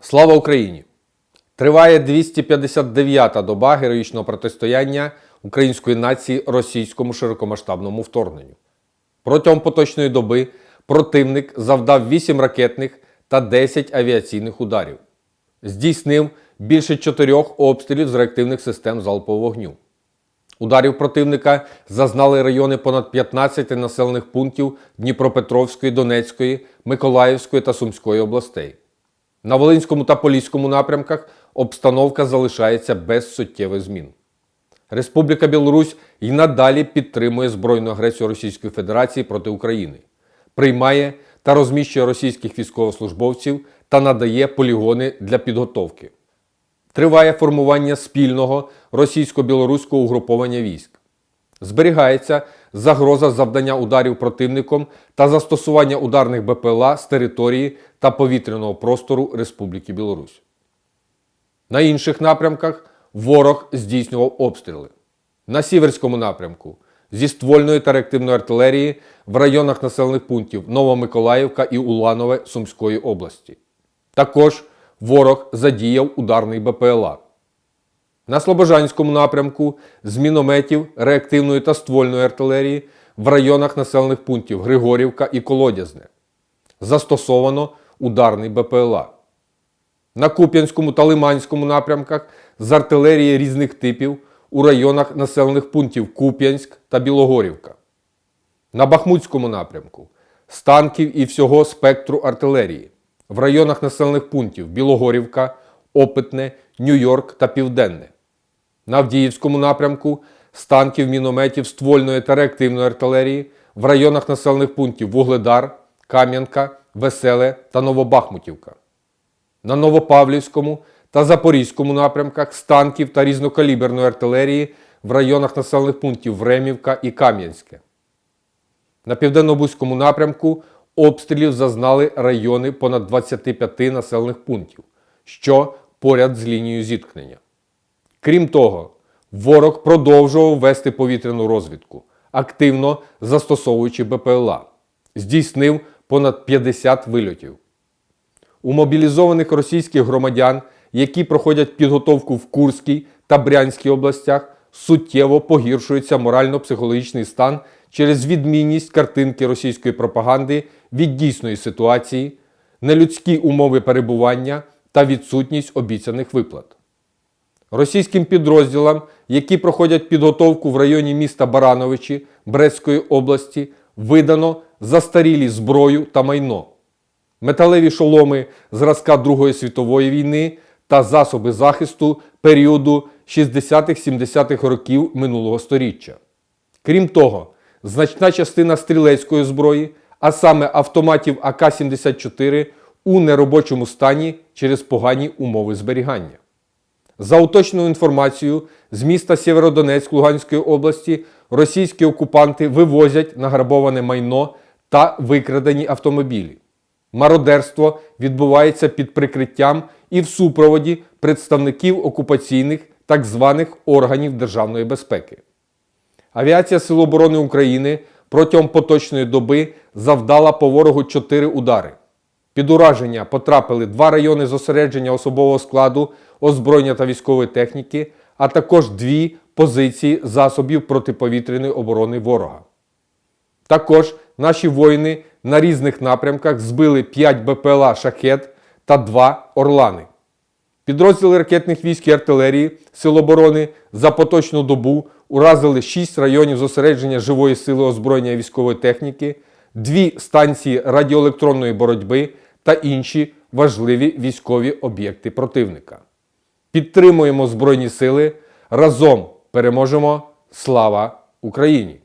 Слава Україні! Триває 259-та доба героїчного протистояння української нації російському широкомасштабному вторгненню. Протягом поточної доби противник завдав 8 ракетних та 10 авіаційних ударів. Здійснив більше 4 обстрілів з реактивних систем залпового вогню. Ударів противника зазнали райони понад 15 населених пунктів Дніпропетровської, Донецької, Миколаївської та Сумської областей. На Волинському та Поліському напрямках обстановка залишається без суттєвих змін. Республіка Білорусь і надалі підтримує збройну агресію Російської Федерації проти України, приймає та розміщує російських військовослужбовців та надає полігони для підготовки. Триває формування спільного російсько-білоруського угруповання військ. Зберігається загроза завдання ударів противником та застосування ударних БПЛА з території та повітряного простору Республіки Білорусь. На інших напрямках ворог здійснював обстріли. На Сіверському напрямку зі ствольної та реактивної артилерії в районах населених пунктів Новомиколаївка і Уланове Сумської області. Також ворог задіяв ударний БПЛА. На Слобожанському напрямку з мінометів, реактивної та ствольної артилерії в районах населених пунктів Григорівка і Колодязне. Застосовано ударний БПЛА. На Куп'янському та Лиманському напрямках з артилерії різних типів у районах населених пунктів Куп'янськ та Білогорівка. На Бахмутському напрямку з танків і всього спектру артилерії в районах населених пунктів Білогорівка, Опитне, Нью-Йорк та Південне. На Авдіївському напрямку з танків, мінометів, ствольної та реактивної артилерії в районах населених пунктів Вугледар, Кам'янка, Веселе та Новобахмутівка. На Новопавлівському та Запорізькому напрямках з танків та різнокаліберної артилерії в районах населених пунктів Времівка і Кам'янське. На південно-бузькому напрямку обстрілів зазнали райони понад 25 населених пунктів, що поряд з лінією зіткнення. Крім того, ворог продовжував вести повітряну розвідку, активно застосовуючи БПЛА, здійснив понад 50 вильотів. У мобілізованих російських громадян, які проходять підготовку в Курській та Брянській областях, суттєво погіршується морально-психологічний стан через відмінність картинки російської пропаганди від дійсної ситуації, нелюдські умови перебування та відсутність обіцяних виплат. Російським підрозділам, які проходять підготовку в районі міста Барановичі Брестської області, видано застарілі зброю та майно, металеві шоломи зразка Другої світової війни та засоби захисту періоду 60-70-х років минулого століття. Крім того, значна частина стрілецької зброї, а саме автоматів АК-74 у неробочому стані через погані умови зберігання. За уточненою інформацією, з міста Сєвєродонецьк Луганської області російські окупанти вивозять награбоване майно та викрадені автомобілі. Мародерство відбувається під прикриттям і в супроводі представників окупаційних так званих органів державної безпеки. Авіація Сил оборони України протягом поточної доби завдала по ворогу 4 удари. Під ураження потрапили два райони зосередження особового складу, озброєння та військової техніки, а також дві позиції засобів протиповітряної оборони ворога. Також наші воїни на різних напрямках збили 5 БПЛА Шахет та 2 Орлани. Підрозділи ракетних військ і артилерії Сил оборони за поточну добу уразили 6 районів зосередження живої сили озброєння і військової техніки, дві станції радіоелектронної боротьби та інші важливі військові об'єкти противника. Підтримуємо Збройні Сили. Разом переможемо! Слава Україні!